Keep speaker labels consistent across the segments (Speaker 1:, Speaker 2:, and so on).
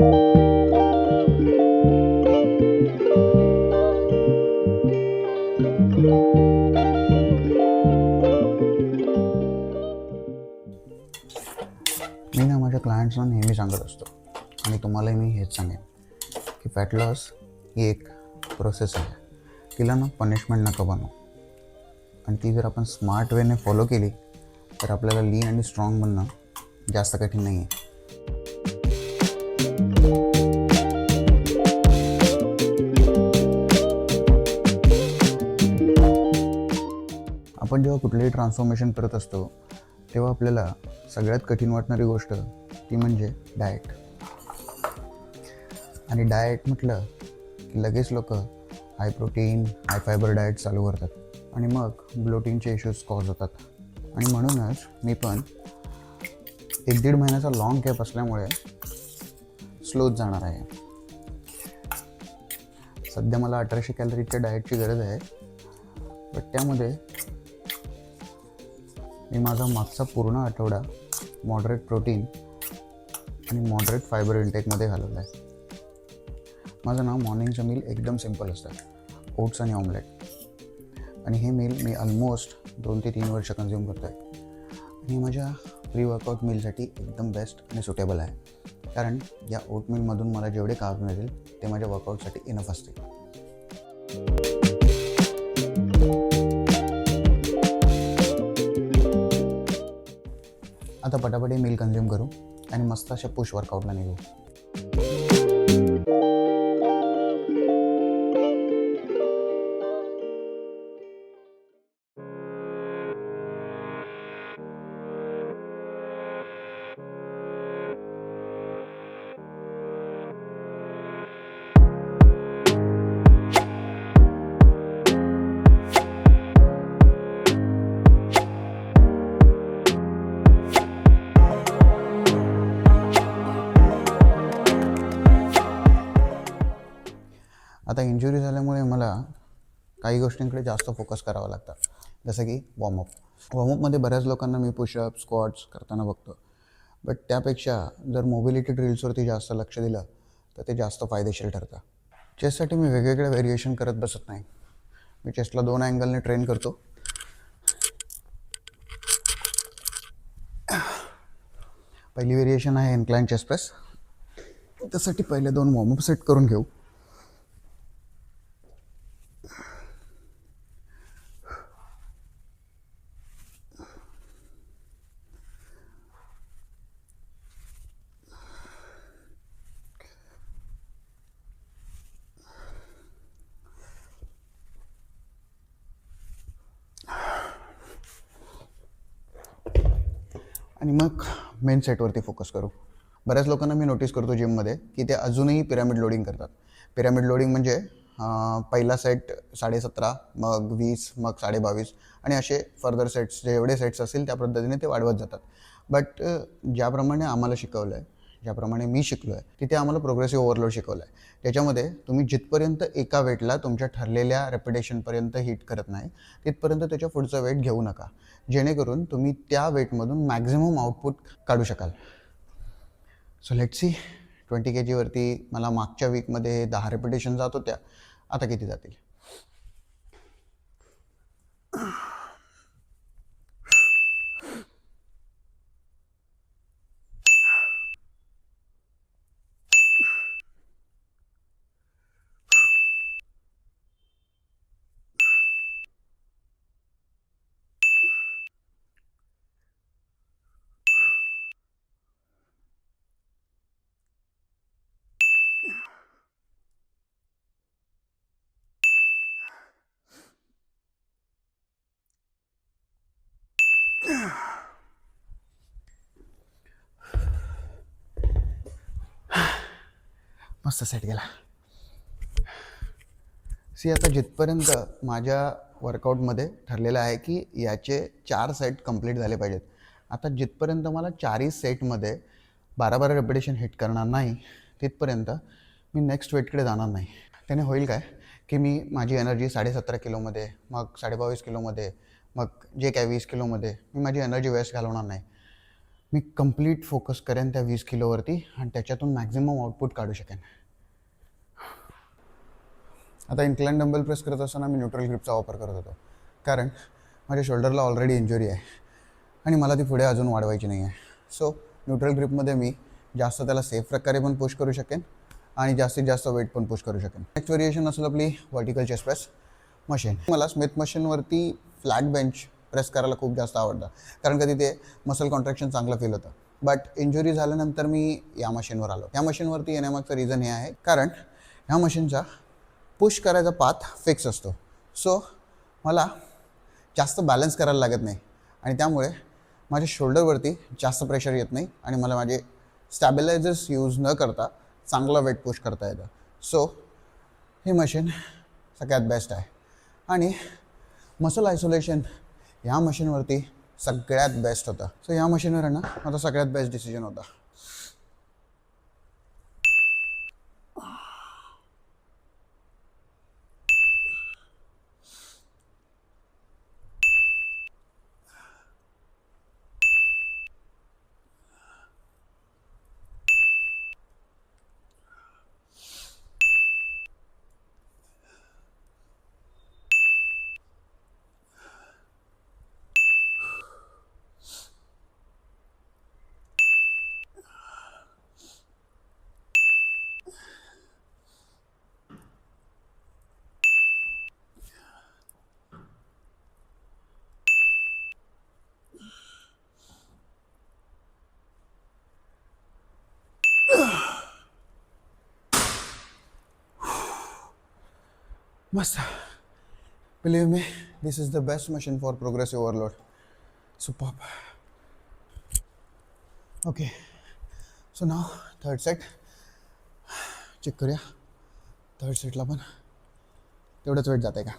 Speaker 1: मी ना माझ्या क्लायंट्सना नेहमी सांगत असतो. आणि तुम्हालाही मी हेच सांगेन की फॅट लॉस ही एक प्रोसेस आहे. तिला ना पनिशमेंट नका बनवू. आणि ती जर आपण स्मार्ट वेने फॉलो केली तर आपल्याला लीन आणि स्ट्रॉंग बनणं जास्त कठीण नाही आहे आपण जेव्हा कुठलंही ट्रान्सफॉर्मेशन करत असतो तेव्हा आपल्याला सगळ्यात कठीण वाटणारी गोष्ट ती म्हणजे डाएट आणि डाएट म्हटलं की लगेच लोक high protein high fibre diet चालू करतात आणि मग ब्लोटिंगचे इश्यूज कॉज होतात. आणि म्हणूनच मी पण एक दीड महिन्याचा लॉंग गॅप असल्यामुळे स्लोच जाणार आहे. सध्या मला अठराशे कॅलरीच्या डाएटची गरज आहे बट त्यामध्ये मी माझा मागचा पूर्ण आठवडा मॉडरेट प्रोटीन आणि मॉडरेट फायबर इंटेकमध्ये घालवला आहे. माझं नाव मॉर्निंगचं मील एकदम सिंपल असतं. ओट्स आणि ऑमलेट आणि हे मील मी ऑलमोस्ट दोन ते तीन वर्ष कन्झ्युम करतो आहे आणि माझ्या प्री वर्कआउट मीलसाठी एकदम बेस्ट आणि सुटेबल आहे. कारण या ओट मिलमधून मला जेवढे कार्ब मिळतील ते माझ्या वर्कआउटसाठी इनफ असतील. आता पटापट हे मील कन्झ्युम करू आणि मस्त अशा पुश वर्कआउटला निघू. आता इंजुरी झाल्यामुळे मला काही गोष्टींकडे जास्त फोकस करावा लागतं. जसं की वॉर्मअप वॉर्मअपमध्ये बऱ्याच लोकांना मी पुशअप स्क्वॉट्स करताना बघतो. बट त्यापेक्षा जर मोबिलिटी ड्रिल्सवरती जास्त लक्ष दिलं तर ते जास्त फायदेशीर ठरतं. चेस्टसाठी मी वेगवेगळे व्हेरिएशन करत बसत नाही. मी चेस्टला दोन अँगलने ट्रेन करतो. पहिली व्हेरिएशन आहे इन्क्लाइन चेस्ट प्रेस त्यासाठी पहिले दोन वॉर्मअप सेट करून घेऊ. आणि मग मेन सेटवरती फोकस करू. बऱ्याच लोकांना मी नोटीस करतो जिममध्ये की ते अजूनही पिरामिड लोडिंग करतात. पिरामिड लोडिंग म्हणजे पहिला सेट साडेसतरा मग वीस मग साडेबावीस आणि असे फर्दर सेट्स जे एवढे सेट्स असतील त्या पद्धतीने ते वाढवत जातात. बट ज्याप्रमाणे आम्हाला शिकवलं आहे ज्याप्रमाणे मी शिकलो आहे तिथे आम्हाला प्रोग्रेसिव्ह ओव्हरलोड शिकवलं आहे त्याच्यामध्ये तुम्ही जिथपर्यंत एका वेटला तुमच्या ठरलेल्या रेपिटेशनपर्यंत हिट करत नाही तिथपर्यंत त्याच्या पुढचं वेट घेऊ नका. जेणेकरून तुम्ही त्या वेटमधून मॅक्झिमम आउटपुट काढू शकाल. So let see twenty K जीवरती मला मागच्या वीकमध्ये दहा रेपिटेशन जात होत्या. आता किती जातील? मस्त सेट गेला सी आता जिथपर्यंत माझ्या वर्कआउटमध्ये ठरलेलं आहे की याचे चार सेट कंप्लीट झाले पाहिजेत. आता जिथपर्यंत मला चारही सेटमध्ये बारा बारा रेपिटेशन हिट करणार नाही तिथपर्यंत मी नेक्स्ट वेटकडे जाणार नाही. त्याने होईल काय? की मी माझी एनर्जी साडेसतरा किलोमध्ये मग साडेबावीस किलोमध्ये मग जे काय वीस किलोमध्ये मी माझी एनर्जी वेस्ट घालवणार नाही. मी कंप्लीट फोकस करेन त्या वीस किलोवरती आणि त्याच्यातून मॅक्झिमम आउटपुट काढू शकेन. आता इन्क्लाइन डंबल प्रेस करत असताना मी न्यूट्रल ग्रिपचा वापर करत होतो. कारण माझ्या शोल्डरला ऑलरेडी इंजुरी आहे. आणि मला ती पुढे अजून वाढवायची नाही आहे सो न्यूट्रल ग्रिपमध्ये मी जास्त त्याला सेफ प्रकारे पण पुश करू शकेन आणि जास्तीत जास्त वेट पण पुश करू शकेन. नेक्स्ट व्हेरिएशन असेल आपली व्हर्टिकल चेस्ट प्रेस मशीन मला स्मिथ मशीनवरती फ्लॅट बेंच प्रेस करायला खूप जास्त आवडतं. कारण कधी ते मसल कॉन्ट्रॅक्शन चांगलं फील होतं. बट इंजुरी झाल्यानंतर मी या मशीनवर आलो. या मशीनवरती येण्यामागचं रिझन हे आहे. कारण ह्या मशीनचा पुश करायचा पाथ फिक्स असतो. सो मला जास्त बॅलन्स करायला लागत नाही. आणि त्यामुळे माझ्या शोल्डरवरती जास्त प्रेशर येत नाही आणि मला माझे स्टॅबिलायझर्स यूज न करता चांगला वेट पुश करता येतं. सो हे मशीन सगळ्यात बेस्ट आहे. आणि मसल आयसोलेशन ह्या मशीनवरती सगळ्यात बेस्ट होतं. सो ह्या मशीनवर ना माझा सगळ्यात बेस्ट डिसिजन होता. मस्त। Believe me this is the best machine for progressive overload super okay so now third set check करूया। थर्ड सेटला पण तेवढंच वेट जाते का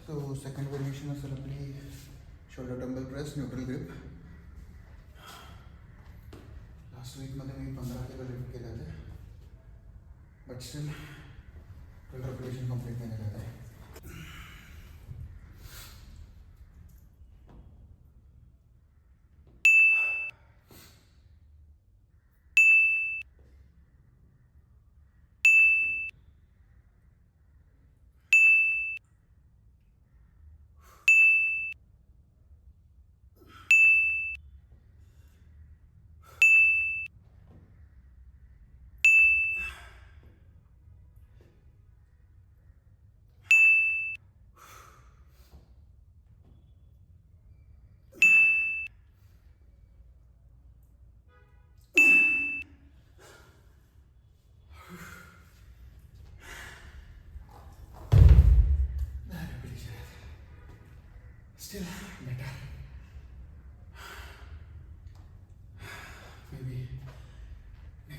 Speaker 1: सो सेकंड व्हेरिएशन असेल आपली shoulder dumbbell press neutral grip last वीकमध्ये मी पंधरा किलो लिफ्ट केलं होते but still twelve reputation complete नाही झालं आहे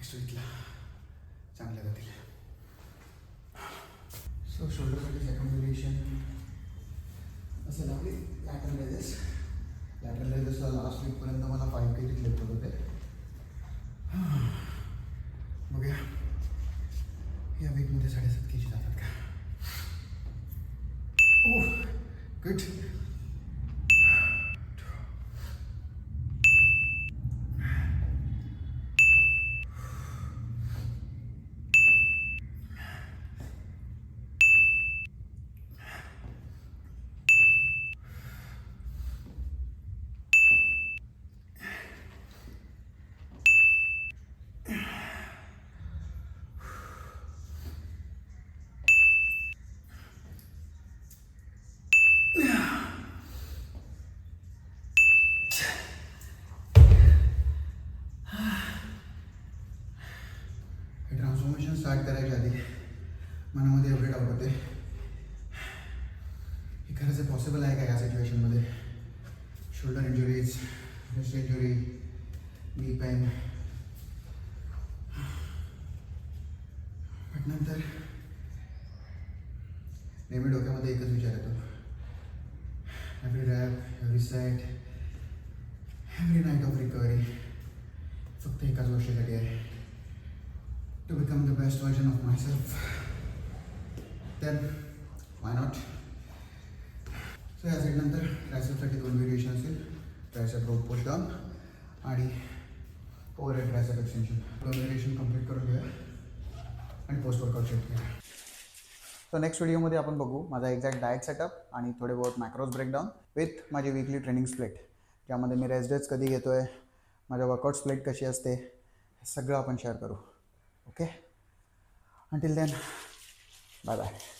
Speaker 1: नेक्स्ट वीकला चांगल्या जातील त्यामध्ये हे खरंच पॉसिबल आहे का या सिच्युएशनमध्ये shoulder injuries wrist injury knee pain but नंतर नेहमी डोक्यामध्ये एकच विचार येतो। Every rep every set every night of recovery फक्त एकाच गोष्टीसाठी आहे। To become the best version of myself self then why not so या सेटनंतर ट्रायसेपसाठी दोन व्हेरिएशन असतील ट्रायसेप रोप पुश डाऊन आणि ओव्हर हेड ट्रायसेप एक्सटेन्शन दोन व्हेरिएशन कंप्लीट करून घेऊया आणि पोस्ट वर्कआउट चेक करूया. सो नेक्स्ट व्हिडिओमध्ये आपण बघू माझा एक्झॅक्ट डाएट सेटअप आणि थोडे बहुत मॅक्रोज ब्रेकडाऊन विथ माझी वीकली ट्रेनिंग स्प्लिट ज्यामध्ये मी रेस्ट डेज कधी घेतो आहे माझ्या वर्कआउट स्प्लिट कशी असते हे सगळं आपण शेअर करू. Okay until then 拜拜。